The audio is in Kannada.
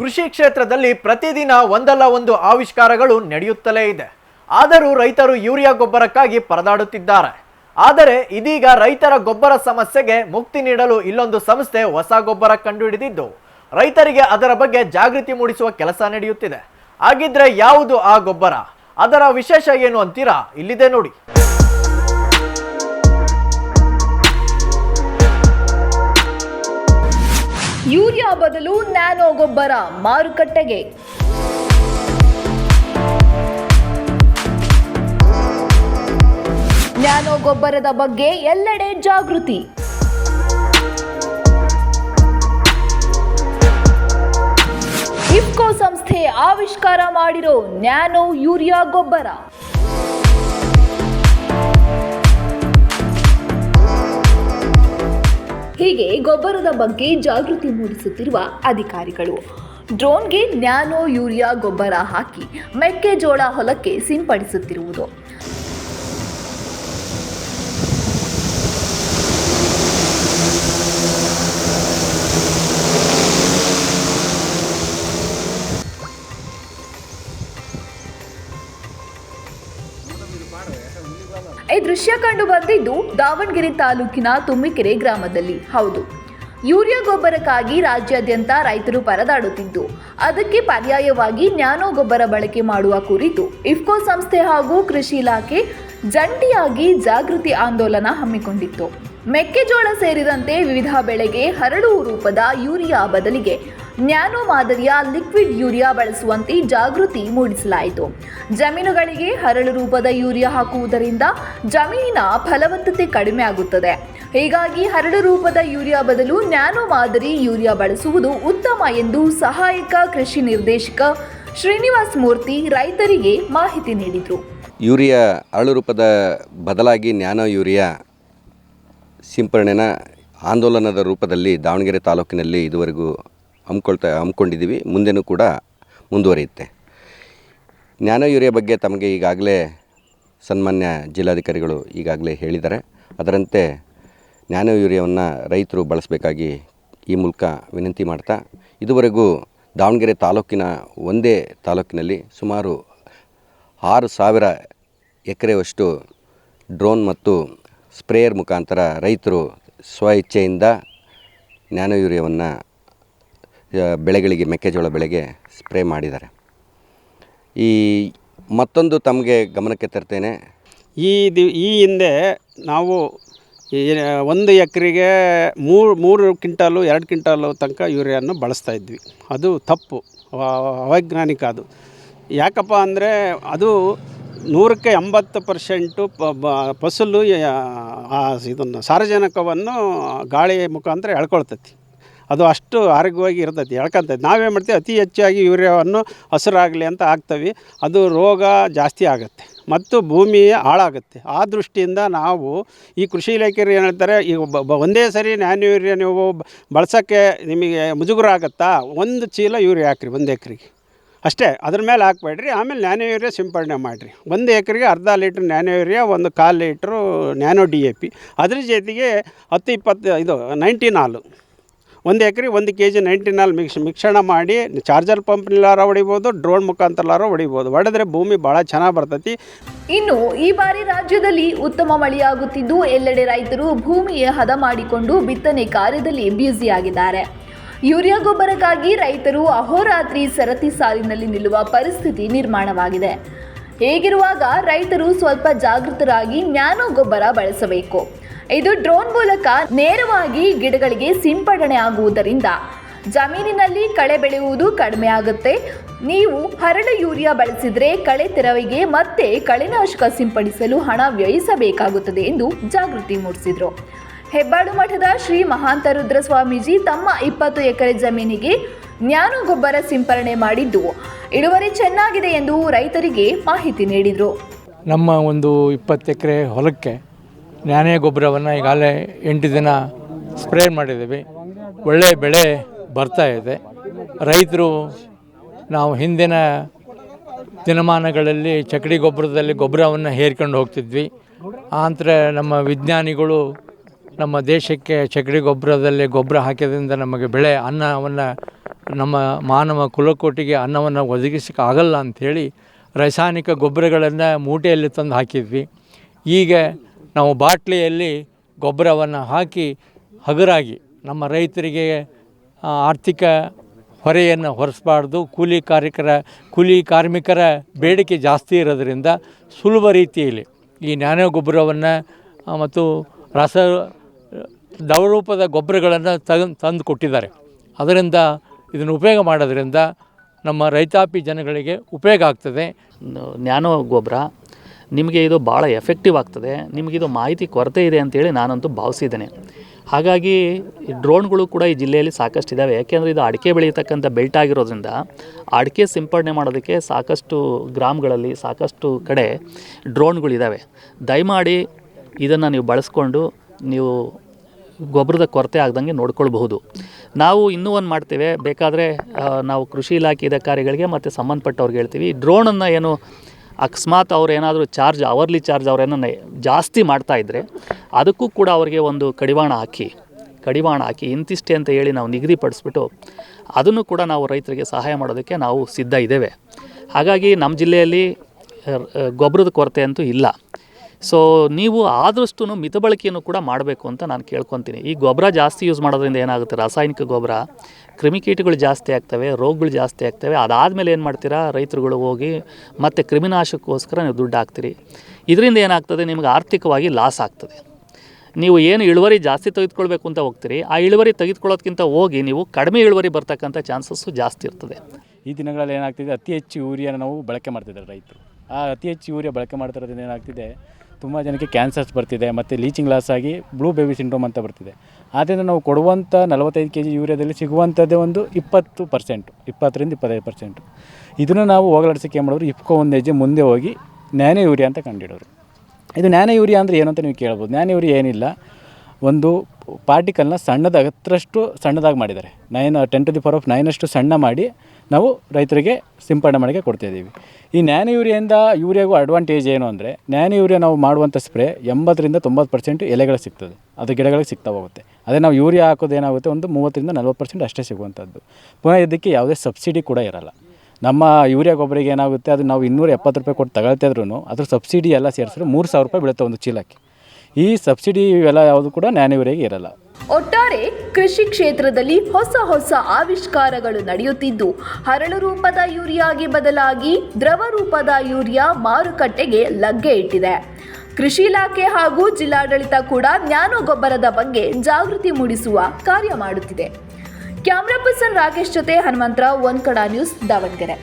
ಕೃಷಿ ಕ್ಷೇತ್ರದಲ್ಲಿ ಪ್ರತಿದಿನ ಒಂದಲ್ಲ ಒಂದು ಆವಿಷ್ಕಾರಗಳು ನಡೆಯುತ್ತಲೇ ಇದೆ. ಆದರೂ ರೈತರು ಯೂರಿಯಾ ಗೊಬ್ಬರಕ್ಕಾಗಿ ಪರದಾಡುತ್ತಿದ್ದಾರೆ. ಆದರೆ ಇದೀಗ ರೈತರ ಗೊಬ್ಬರ ಸಮಸ್ಯೆಗೆ ಮುಕ್ತಿ ನೀಡಲು ಇಲ್ಲೊಂದು ಸಂಸ್ಥೆ ಹೊಸ ಗೊಬ್ಬರ ಕಂಡುಹಿಡಿದಿದ್ದು, ರೈತರಿಗೆ ಅದರ ಬಗ್ಗೆ ಜಾಗೃತಿ ಮೂಡಿಸುವ ಕೆಲಸ ನಡೆಯುತ್ತಿದೆ. ಹಾಗಿದ್ರೆ ಯಾವುದು ಆ ಗೊಬ್ಬರ? ಅದರ ವಿಶೇಷ ಏನು ಅಂತೀರಾ? ಇಲ್ಲಿದೆ ನೋಡಿ. ಯೂರಿಯಾ ಬದಲು ನ್ಯಾನೋ ಗೊಬ್ಬರ ಮಾರುಕಟ್ಟೆಗೆ. ನ್ಯಾನೋ ಗೊಬ್ಬರದ ಬಗ್ಗೆ ಎಲ್ಲೆಡೆ ಜಾಗೃತಿ. ಇಫ್ಕೋ ಸಂಸ್ಥೆ ಆವಿಷ್ಕಾರ ಮಾಡಿರೋ ನ್ಯಾನೋ ಯೂರಿಯಾ ಗೊಬ್ಬರ. ಹೀಗೆ ಗೊಬ್ಬರದ ಬಗ್ಗೆ ಜಾಗೃತಿ ಮೂಡಿಸುತ್ತಿರುವ ಅಧಿಕಾರಿಗಳು. ಡ್ರೋನ್ಗೆ ನ್ಯಾನೋ ಯೂರಿಯಾ ಗೊಬ್ಬರ ಹಾಕಿ ಮೆಕ್ಕೆಜೋಳ ಹೊಲಕ್ಕೆ ಸಿಂಪಡಿಸುತ್ತಿರುವುದು. ದೃಶ್ಯ ಕಂಡು ಬಂದಿದ್ದು ದಾವಣಗೆರೆ ತಾಲೂಕಿನ ತುಮ್ಮಿಕೆರೆ ಗ್ರಾಮದಲ್ಲಿ. ಹೌದು. ಯೂರಿಯಾ ಗೊಬ್ಬರಕ್ಕಾಗಿ ರಾಜ್ಯಾದ್ಯಂತ ರೈತರು ಪರದಾಡುತ್ತಿದ್ದು. ಅದಕ್ಕೆ ಪರ್ಯಾಯವಾಗಿ ನ್ಯಾನೋ ಗೊಬ್ಬರ ಬಳಕೆ ಮಾಡುವ ಕುರಿತು ಇಫ್ಕೋ ಸಂಸ್ಥೆ ಹಾಗೂ ಕೃಷಿ ಇಲಾಖೆ ಜಂಟಿಯಾಗಿ ಜಾಗೃತಿ ಆಂದೋಲನ ಹಮ್ಮಿಕೊಂಡಿತ್ತು. ಮೆಕ್ಕೆಜೋಳ ಸೇರಿದಂತೆ ವಿವಿಧ ಬೆಳೆಗೆ ಹರಡುವ ರೂಪದ ಯೂರಿಯಾ ಬದಲಿಗೆ ನ್ಯಾನೋ ಮಾದರಿಯ ಲಿಕ್ವಿಡ್ ಯೂರಿಯಾ ಬಳಸುವಂತೆ ಜಾಗೃತಿ ಮೂಡಿಸಲಾಯಿತು. ಜಮೀನುಗಳಿಗೆ ಹರಳು ರೂಪದ ಯೂರಿಯಾ ಹಾಕುವುದರಿಂದ ಜಮೀನಿನ ಫಲವತ್ತತೆ ಕಡಿಮೆ ಆಗುತ್ತದೆ. ಹೀಗಾಗಿ ಹರಳು ರೂಪದ ಯೂರಿಯಾ ಬದಲು ನ್ಯಾನೋ ಮಾದರಿ ಯೂರಿಯಾ ಬಳಸುವುದು ಉತ್ತಮ ಎಂದು ಸಹಾಯಕ ಕೃಷಿ ನಿರ್ದೇಶಕ ಶ್ರೀನಿವಾಸ್ ಮೂರ್ತಿ ರೈತರಿಗೆ ಮಾಹಿತಿ ನೀಡಿದರು. ಯೂರಿಯಾ ಹರಳು ರೂಪದ ಬದಲಾಗಿ ನ್ಯಾನೋ ಯೂರಿಯಾ ಸಿಂಪರಣೆನ ಆಂದೋಲನದ ರೂಪದಲ್ಲಿ ದಾವಣಗೆರೆ ತಾಲೂಕಿನಲ್ಲಿ ಇದುವರೆಗೂ ಹಮ್ಕೊಳ್ತಾ ಹಮ್ಮಿಕೊಂಡಿದ್ದೀವಿ. ಮುಂದೆನೂ ಕೂಡ ಮುಂದುವರಿಯುತ್ತೆ. ನ್ಯಾನೋ ಯೂರಿಯಾ ಬಗ್ಗೆ ತಮಗೆ ಈಗಾಗಲೇ ಸನ್ಮಾನ್ಯ ಜಿಲ್ಲಾಧಿಕಾರಿಗಳು ಈಗಾಗಲೇ ಹೇಳಿದ್ದಾರೆ. ಅದರಂತೆ ನ್ಯಾನೋ ಯೂರಿಯಾವನ್ನು ರೈತರು ಬಳಸಬೇಕಾಗಿ ಈ ಮೂಲಕ ವಿನಂತಿ ಮಾಡ್ತಾ, ಇದುವರೆಗೂ ದಾವಣಗೆರೆ ತಾಲೂಕಿನ ಒಂದೇ ತಾಲೂಕಿನಲ್ಲಿ ಸುಮಾರು ಆರು ಸಾವಿರ ಎಕರೆವಷ್ಟು ಡ್ರೋನ್ ಮತ್ತು ಸ್ಪ್ರೇಯರ್ ಮುಖಾಂತರ ರೈತರು ಸ್ವ ಇಚ್ಛೆಯಿಂದ ನ್ಯಾನೋ ಯೂರಿಯಾವನ್ನು ಬೆಳೆಗಳಿಗೆ, ಮೆಕ್ಕೆಜೋಳ ಬೆಳೆಗೆ ಸ್ಪ್ರೇ ಮಾಡಿದ್ದಾರೆ. ಈ ಮತ್ತೊಂದು ತಮಗೆ ಗಮನಕ್ಕೆ ತರ್ತೇನೆ. ಈ ದಿ, ಈ ಹಿಂದೆ ನಾವು ಒಂದು ಎಕರೆಗೆ ಮೂರು ಮೂರು ಕ್ವಿಂಟಾಲು, ಎರಡು ಕ್ವಿಂಟಾಲು ತನಕ ಯೂರಿಯನ್ನು ಬಳಸ್ತಾ ಇದ್ವಿ. ಅದು ತಪ್ಪು, ಅವ- ಅವೈಜ್ಞಾನಿಕ ಅದು. ಯಾಕಪ್ಪ ಅಂದರೆ ಅದು ನೂರಕ್ಕೆ ಎಂಬತ್ತು ಪರ್ಸೆಂಟು ಫಸಲು ಇದನ್ನು ಸಾರಜನಕವನ್ನು ಗಾಳಿ ಮುಖಾಂತರ ಎಳ್ಕೊಳ್ತೈತಿ. ಅದು ಅಷ್ಟು ಆರೋಗ್ಯವಾಗಿ ಇರ್ತೈತಿ ಎಳ್ಕೊಂತೈತಿ ನಾವೇನು ಮಾಡ್ತೀವಿ, ಅತಿ ಹೆಚ್ಚಾಗಿ ಯೂರಿಯಾವನ್ನು ಹಸಿರಾಗಲಿ ಅಂತ ಹಾಕ್ತೀವಿ. ಅದು ರೋಗ ಜಾಸ್ತಿ ಆಗುತ್ತೆ ಮತ್ತು ಭೂಮಿ ಹಾಳಾಗುತ್ತೆ. ಆ ದೃಷ್ಟಿಯಿಂದ ನಾವು ಈ ಕೃಷಿ ಇಲಾಖೆಯರು ಏನು ಹೇಳ್ತಾರೆ ಈಗ ಒಂದೇ ಸರಿ ನ್ಯಾನ್ ಯೂರಿಯಾ ನೀವು ಬಳಸೋಕ್ಕೆ ನಿಮಗೆ ಮುಜುಗರ ಆಗುತ್ತಾ ಒಂದು ಚೀಲ ಯೂರಿಯಾ ಹಾಕ್ರಿ ಒಂದು ಎಕ್ರಿಗೆ. ಅಷ್ಟೇ, ಅದ್ರ ಮೇಲೆ ಹಾಕ್ಬೇಡ್ರಿ, ಆಮೇಲೆ ನ್ಯಾನೋ ಯೂರಿಯಾ ಸಿಂಪಡಣೆ ಮಾಡಿರಿ. ಒಂದು ಎಕರೆಗೆ ಅರ್ಧ ಲೀಟ್ರ್ ನ್ಯಾನೋ ಯೂರಿಯಾ, ಒಂದು ಕಾಲು litre nano D A P. ಅದ್ರ ಜೊತೆಗೆ ಹತ್ತು ಇಪ್ಪತ್ತು, ಇದು ನೈಂಟಿ ನಾಲು ಒಂದು ಎಕರೆ, ಒಂದು ಕೆ ಜಿ ನೈಂಟಿ ನಾಲ್ ಮಿಕ್ಸ್, ಮಿಶ್ರಣ ಮಾಡಿ ಚಾರ್ಜರ್ ಪಂಪ್ನಲ್ಲಾರ ಹೊಡಿಬೋದು ಡ್ರೋನ್ ಮುಖಾಂತರಲಾರ ಹೊಡಿಬೋದು. ಹೊಡೆದ್ರೆ ಭೂಮಿ ಭಾಳ ಚೆನ್ನಾಗಿ ಬರ್ತೈತಿ. ಇನ್ನು ಈ ಬಾರಿ ರಾಜ್ಯದಲ್ಲಿ ಉತ್ತಮ ಮಳೆಯಾಗುತ್ತಿದ್ದು, ಎಲ್ಲೆಡೆ ರೈತರು ಭೂಮಿಯ ಹದ ಮಾಡಿಕೊಂಡು ಬಿತ್ತನೆ ಕಾರ್ಯದಲ್ಲಿ ಬ್ಯುಸಿಯಾಗಿದ್ದಾರೆ ಯೂರಿಯಾ ಗೊಬ್ಬರಕ್ಕಾಗಿ ರೈತರು ಅಹೋರಾತ್ರಿ ಸರತಿ ಸಾಲಿನಲ್ಲಿ ನಿಲ್ಲುವ ಪರಿಸ್ಥಿತಿ ನಿರ್ಮಾಣವಾಗಿದೆ. ಹೇಗಿರುವಾಗ ರೈತರು ಸ್ವಲ್ಪ ಜಾಗೃತರಾಗಿ ನ್ಯಾನೋ ಗೊಬ್ಬರ ಬಳಸಬೇಕು? ಇದು ಡ್ರೋನ್ ಮೂಲಕ ನೇರವಾಗಿ ಗಿಡಗಳಿಗೆ ಸಿಂಪಡಣೆ ಆಗುವುದರಿಂದ ಜಮೀನಿನಲ್ಲಿ ಕಳೆ ಬೆಳೆಯುವುದು ಕಡಿಮೆ ಆಗುತ್ತೆ. ನೀವು ಹರಳು ಯೂರಿಯಾ ಬಳಸಿದರೆ ಕಳೆ ತೆರವಿಗೆ ಮತ್ತೆ ಕಳೆನಾಶಕ ಸಿಂಪಡಿಸಲು ಹಣ ವ್ಯಯಿಸಬೇಕಾಗುತ್ತದೆ ಎಂದು ಜಾಗೃತಿ ಮೂಡಿಸಿದರು. ಹೆಬ್ಬಾಳು ಮಠದ ಶ್ರೀ ಮಹಾಂತರುದ್ರ ಸ್ವಾಮೀಜಿ ತಮ್ಮ ಇಪ್ಪತ್ತು ಎಕರೆ ಜಮೀನಿಗೆ ಜ್ಞಾನ ಗೊಬ್ಬರ ಸಿಂಪರಣೆ ಮಾಡಿದ್ದು. ಇಳುವರಿ ಚೆನ್ನಾಗಿದೆ ಎಂದು ರೈತರಿಗೆ ಮಾಹಿತಿ ನೀಡಿದರು. ನಮ್ಮ ಒಂದು ಇಪ್ಪತ್ತು ಎಕರೆ ಹೊಲಕ್ಕೆ ನ್ಯಾನೇ ಗೊಬ್ಬರವನ್ನು ಈಗಾಗಲೇ ಎಂಟು ದಿನ ಸ್ಪ್ರೇ ಮಾಡಿದ್ದೀವಿ. ಒಳ್ಳೆಯ ಬೆಳೆ ಬರ್ತಾ ಇದೆ. ರೈತರು ನಾವು ಹಿಂದಿನ ದಿನಮಾನಗಳಲ್ಲಿ ಚಕಡಿ ಗೊಬ್ಬರದಲ್ಲಿ ಗೊಬ್ಬರವನ್ನು ಹೇರ್ಕೊಂಡು ಹೋಗ್ತಿದ್ವಿ. ಆಂತರ ನಮ್ಮ ವಿಜ್ಞಾನಿಗಳು ನಮ್ಮ ದೇಶಕ್ಕೆ ಚಕಡಿ ಗೊಬ್ಬರದಲ್ಲಿ ಗೊಬ್ಬರ ಹಾಕಿದ್ರಿಂದ ನಮಗೆ ಬೆಳೆ ಅನ್ನವನ್ನು, ನಮ್ಮ ಮಾನವ ಕುಲಕೋಟಿಗೆ ಅನ್ನವನ್ನು ಒದಗಿಸಕ್ಕೆ ಆಗಲ್ಲ ಅಂಥೇಳಿ ರಾಸಾಯನಿಕ ಗೊಬ್ಬರಗಳನ್ನು ಮೂಟೆಯಲ್ಲಿ ತಂದು ಹಾಕಿದ್ವಿ. ಈಗ ನಾವು ಬಾಟ್ಲಿಯಲ್ಲಿ ಗೊಬ್ಬರವನ್ನು ಹಾಕಿ ಹಗುರಾಗಿ ನಮ್ಮ ರೈತರಿಗೆ ಆರ್ಥಿಕ ಹೊರೆಯನ್ನು ಹೊರಿಸಬಾರ್ದು. ಕೂಲಿ ಕಾರ್ಮಿಕರ ಕೂಲಿ ಕಾರ್ಮಿಕರ ಬೇಡಿಕೆ ಜಾಸ್ತಿ ಇರೋದರಿಂದ ಸುಲಭ ರೀತಿಯಲ್ಲಿ ಈ ನ್ಯಾನೋ ಗೊಬ್ಬರವನ್ನು ಮತ್ತು ರಸ, ದ್ರವರೂಪದ ಗೊಬ್ಬರಗಳನ್ನು ತಗ, ತಂದು ಕೊಟ್ಟಿದ್ದಾರೆ. ಅದರಿಂದ ಇದನ್ನು ಉಪಯೋಗ ಮಾಡೋದರಿಂದ ನಮ್ಮ ರೈತಾಪಿ ಜನಗಳಿಗೆ ಉಪಯೋಗ ಆಗ್ತದೆ. ನ್ಯಾನೋ ಗೊಬ್ಬರ ನಿಮಗೆ ಇದು ಭಾಳ ಎಫೆಕ್ಟಿವ್ ಆಗ್ತದೆ ನಿಮಗಿದು ಮಾಹಿತಿ ಕೊರತೆ ಇದೆ ಅಂತೇಳಿ ನಾನಂತೂ ಭಾವಿಸಿದ್ದೇನೆ. ಹಾಗಾಗಿ ಡ್ರೋನ್ಗಳು ಕೂಡ ಈ ಜಿಲ್ಲೆಯಲ್ಲಿ ಸಾಕಷ್ಟು ಇದ್ದಾವೆ ಯಾಕೆಂದರೆ ಇದು ಅಡಿಕೆ ಬೆಳೆಯತಕ್ಕಂಥ ಬೆಲ್ಟ್ ಆಗಿರೋದ್ರಿಂದ ಅಡಿಕೆ ಸಿಂಪಡಣೆ ಮಾಡೋದಕ್ಕೆ ಸಾಕಷ್ಟು ಗ್ರಾಮಗಳಲ್ಲಿ ಸಾಕಷ್ಟು ಕಡೆ ಡ್ರೋನ್ಗಳಿದ್ದಾವೆ ದಯಮಾಡಿ ಇದನ್ನು ನೀವು ಬಳಸ್ಕೊಂಡು ನೀವು ಗೊಬ್ಬರದ ಕೊರತೆ ಆಗ್ದಂಗೆ ನೋಡ್ಕೊಳ್ಬಹುದು. ನಾವು ಇನ್ನೂ ಒಂದು ಮಾಡ್ತೇವೆ. ಬೇಕಾದರೆ ನಾವು ಕೃಷಿ ಇಲಾಖೆ ಅಧಿಕಾರಿಗಳಿಗೆ ಮತ್ತು ಸಂಬಂಧಪಟ್ಟವ್ರಿಗೆ ಹೇಳ್ತೀವಿ. ಡ್ರೋನನ್ನು ಏನು ಅಕಸ್ಮಾತ್ ಅವ್ರು ಏನಾದರೂ ಚಾರ್ಜ್ ಅವರ್ಲಿ ಚಾರ್ಜ್ ಅವ್ರೇನೋ ಜಾಸ್ತಿ ಮಾಡ್ತಾ ಇದ್ದರೆ ಅದಕ್ಕೂ ಕೂಡ ಅವರಿಗೆ ಒಂದು ಕಡಿವಾಣ ಹಾಕಿ ಕಡಿವಾಣ ಹಾಕಿ, ಇಂತಿಷ್ಟೇ ಅಂತ ಹೇಳಿ ನಾವು ನಿಗದಿಪಡಿಸ್ಬಿಟ್ಟು ಅದನ್ನು ಕೂಡ ನಾವು ರೈತರಿಗೆ ಸಹಾಯ ಮಾಡೋದಕ್ಕೆ ನಾವು ಸಿದ್ಧ ಇದ್ದೇವೆ. ಹಾಗಾಗಿ ನಮ್ಮ ಜಿಲ್ಲೆಯಲ್ಲಿ ಗೊಬ್ಬರದ ಕೊರತೆ ಅಂತೂ ಇಲ್ಲ. ಸೊ ನೀವು ಆದಷ್ಟು ಮಿತಬಳಕೆಯನ್ನು ಕೂಡ ಮಾಡಬೇಕು ಅಂತ ನಾನು ಕೇಳ್ಕೊತೀನಿ. ಈ ಗೊಬ್ಬರ ಜಾಸ್ತಿ ಯೂಸ್ ಮಾಡೋದ್ರಿಂದ ಏನಾಗುತ್ತೆ? ರಾಸಾಯನಿಕ ಗೊಬ್ಬರ ಕ್ರಿಮಿಕೀಟಗಳು ಜಾಸ್ತಿ ಆಗ್ತವೆ, ರೋಗಗಳು ಜಾಸ್ತಿ ಆಗ್ತವೆ. ಅದಾದಮೇಲೆ ಏನು ಮಾಡ್ತೀರಾ? ರೈತರುಗಳು ಹೋಗಿ ಮತ್ತು ಕ್ರಿಮಿನಾಶಕ್ಕೋಸ್ಕರ ನೀವು ದುಡ್ಡು ಹಾಕ್ತೀರಿ. ಇದರಿಂದ ಏನಾಗ್ತದೆ? ನಿಮಗೆ ಆರ್ಥಿಕವಾಗಿ ಲಾಸ್ ಆಗ್ತದೆ. ನೀವು ಏನು ಇಳುವರಿ ಜಾಸ್ತಿ ತೆಗೆದುಕೊಳ್ಬೇಕು ಅಂತ ಹೋಗ್ತೀರಿ. ಆ ಇಳುವರಿ ತೆಗೆದುಕೊಳ್ಳೋದಕ್ಕಿಂತ ಹೋಗಿ ನೀವು ಕಡಿಮೆ ಇಳುವರಿ ಬರ್ತಕ್ಕಂಥ ಚಾನ್ಸಸ್ಸು ಜಾಸ್ತಿ ಇರ್ತದೆ. ಈ ದಿನಗಳಲ್ಲಿ ಏನಾಗ್ತಿದೆ? ಅತಿ ಹೆಚ್ಚು ಯೂರಿಯಾನ ನಾವು ಬಳಕೆ ಮಾಡ್ತಿದ್ದಾರೆ ರೈತರು. ಆ ಅತಿ ಹೆಚ್ಚು ಯೂರಿಯಾ ಬಳಕೆ ಮಾಡ್ತಿರೋದ್ರಿಂದ ಏನಾಗ್ತಿದೆ? ತುಂಬ ಜನಕ್ಕೆ ಕ್ಯಾನ್ಸರ್ಸ್ ಬರ್ತಿದೆ, ಮತ್ತು ಲೀಚಿಂಗ್ ಲಾಸ್ ಆಗಿ ಬ್ಲೂ ಬೇಬಿ ಸಿಂಡ್ರೋಮ್ ಅಂತ ಬರ್ತಿದೆ. ಆದ್ದರಿಂದ ನಾವು ಕೊಡುವಂಥ ನಲವತ್ತೈದು ಕೆ ಜಿ ಯೂರಿಯಾದಲ್ಲಿ ಸಿಗುವಂಥದ್ದೇ ಒಂದು ಇಪ್ಪತ್ತು ಪರ್ಸೆಂಟು ಇಪ್ಪತ್ತರಿಂದ ಇಪ್ಪತ್ತೈದು ಪರ್ಸೆಂಟು ಇದನ್ನು ನಾವು ಹೋಗಲಾಡಿಸೋಕೆ ಏನು ಮಾಡಿದ್ರು ಇಪ್ಕೋ ಒಂದು ಹೆಜ್ಜೆ ಮುಂದೆ ಹೋಗಿ ನ್ಯಾನೋ ಯೂರಿಯಾ ಅಂತ ಕಂಡಿಡೋರು ಇದು ನ್ಯಾನೋ ಯೂರಿಯಾ ಅಂದರೆ ಏನು ಅಂತ ನೀವು ಕೇಳ್ಬೋದು. ನ್ಯಾನೋ ಯೂರಿಯಾ ಏನಿಲ್ಲ, ಒಂದು ಪಾರ್ಟಿಕಲ್ನ ಸಣ್ಣದ ಹತ್ತರಷ್ಟು ಸಣ್ಣದಾಗಿ ಮಾಡಿದ್ದಾರೆ. Nine ten to the power of ನೈನಷ್ಟು ಸಣ್ಣ ಮಾಡಿ ನಾವು ರೈತರಿಗೆ ಸಿಂಪಡಣೆ ಮಾಡೋಕ್ಕೆ ಕೊಡ್ತಾಯಿದ್ದೀವಿ ಈ ನ್ಯಾನೋ ಯೂರಿಯಿಂದ ಯೂರಿಯಾಗೂ ಅಡ್ವಾಂಟೇಜ್ ಏನು ಅಂದರೆ ನ್ಯಾನೋ ಯೂರಿಯಾ ನಾವು ಮಾಡುವಂಥ ಸ್ಪ್ರೇ ಎಂಬತ್ತರಿಂದ ತೊಂಬತ್ತು ಪರ್ಸೆಂಟ್ ಎಲೆಗಳು ಸಿಗ್ತದೆ. ಅದು ಗಿಡಗಳಿಗೆ ಸಿಗ್ತಾ ಹೋಗುತ್ತೆ. ಅದೇ ನಾವು ಯೂರಿಯಾ ಹಾಕೋದು ಏನಾಗುತ್ತೆ, ಒಂದು ಮೂವತ್ತರಿಂದ ನಲ್ವತ್ತು ಪರ್ಸೆಂಟ್ ಅಷ್ಟೇ ಸಿಗುವಂಥದ್ದು. ಪುನಃ ಇದಕ್ಕೆ ಯಾವುದೇ ಸಬ್ಸಿಡಿ ಕೂಡ ಇರಲ್ಲ. ನಮ್ಮ ಯೂರಿಯಾ ಗೊಬ್ಬರಿಗೆ ಏನಾಗುತ್ತೆ, ಅದು ನಾವು ಇನ್ನೂರ ಎಪ್ಪತ್ತು ರೂಪಾಯಿ ಕೊಟ್ಟು ತಗೊಳ್ತಾ ಇದ್ರೂ ಅದ್ರ ಸಬ್ಸಿಡಿ ಎಲ್ಲ ಸೇರಿಸಿದ್ರೆ ಮೂರು ಸಾವಿರ ರೂಪಾಯಿ ಬೀಳುತ್ತೆ ಒಂದು ಚೀಲಕ್ಕೆ. ಈ ಸಬ್ಸಿಡಿ ಇವೆಲ್ಲ ಯಾವುದು ಕೂಡ ನ್ಯಾನೋ ಯೂರಿಯಾಗೆ ಇರಲ್ಲ. ಒಟ್ಟಾರೆ ಕೃಷಿ ಕ್ಷೇತ್ರದಲ್ಲಿ ಹೊಸ ಹೊಸ ಆವಿಷ್ಕಾರಗಳು ನಡೆಯುತ್ತಿದ್ದು, ಹರಳು ರೂಪದ ಯೂರಿಯಾಗೆ ಬದಲಾಗಿ ದ್ರವ ರೂಪದ ಯೂರಿಯಾ ಮಾರುಕಟ್ಟೆಗೆ ಲಗ್ಗೆ ಇಟ್ಟಿದೆ. ಕೃಷಿ ಇಲಾಖೆ ಹಾಗೂ ಜಿಲ್ಲಾಡಳಿತ ಕೂಡ ಜ್ಞಾನ ಗೊಬ್ಬರದ ಬಗ್ಗೆ ಜಾಗೃತಿ ಮೂಡಿಸುವ ಕಾರ್ಯ ಮಾಡುತ್ತಿದೆ. ಕ್ಯಾಮ್ರಾ ಪರ್ಸನ್ ರಾಕೇಶ್ ಜೊತೆ ಹನುಮಂತರಾವ್ ಒನ್ ಕಡ ನ್ಯೂಸ್ ದಾವಣಗೆರೆ.